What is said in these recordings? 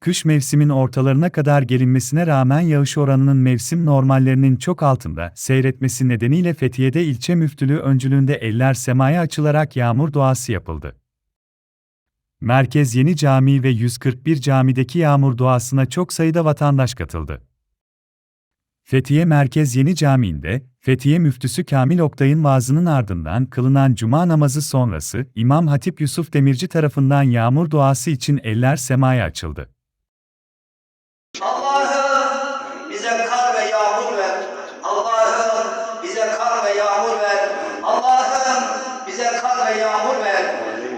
Kış mevsimin ortalarına kadar gelinmesine rağmen yağış oranının mevsim normallerinin çok altında seyretmesi nedeniyle Fethiye'de ilçe müftülüğü öncülüğünde eller semaya açılarak yağmur duası yapıldı. Merkez Yeni Camii ve 141 camideki yağmur duasına çok sayıda vatandaş katıldı. Fethiye Merkez Yeni Camii'nde, Fethiye Müftüsü Kamil Oktay'ın vaazının ardından kılınan cuma namazı sonrası İmam Hatip Yusuf Demirci tarafından yağmur duası için eller semaya açıldı. Allah'ım bize kar ve yağmur ver. Allah'ım bize kar ve yağmur ver. Allah'ım bize kar ve yağmur ver.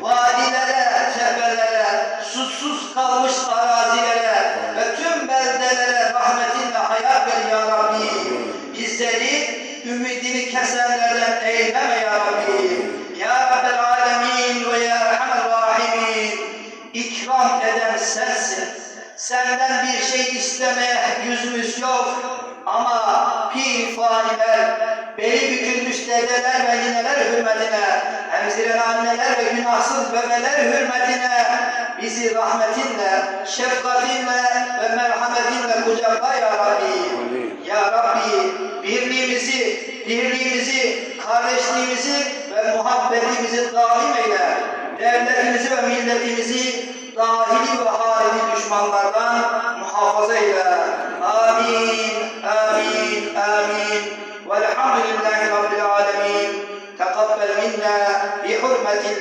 Vadilere, tepelere, susuz kalmış arazilere ve tüm beldelere rahmetinle hayat ver ya Rabbi. Bizleri ümidini kesenlerden eyleme ya Rabbi. Ya Rabbel Alemin ve Ya Erhamer Rahimin. İkram eden sensin. Senden bir şey istemeye yüzümüz yok. Ama pir faniler, beli bükülmüş dedeler ve nineler hürmetine, emziren anneler ve günahsız bebeler hürmetine bizi rahmetinle, şefkatinle ve merhametinle kucakla ya Rabbi. Ya Rabbi birliğimizi, dirliğimizi, kardeşliğimizi ve muhabbetimizi daim eyle. Devletimizi ve milletimizi dahili ve harici düşmanlardan muhafaza eyle. 满天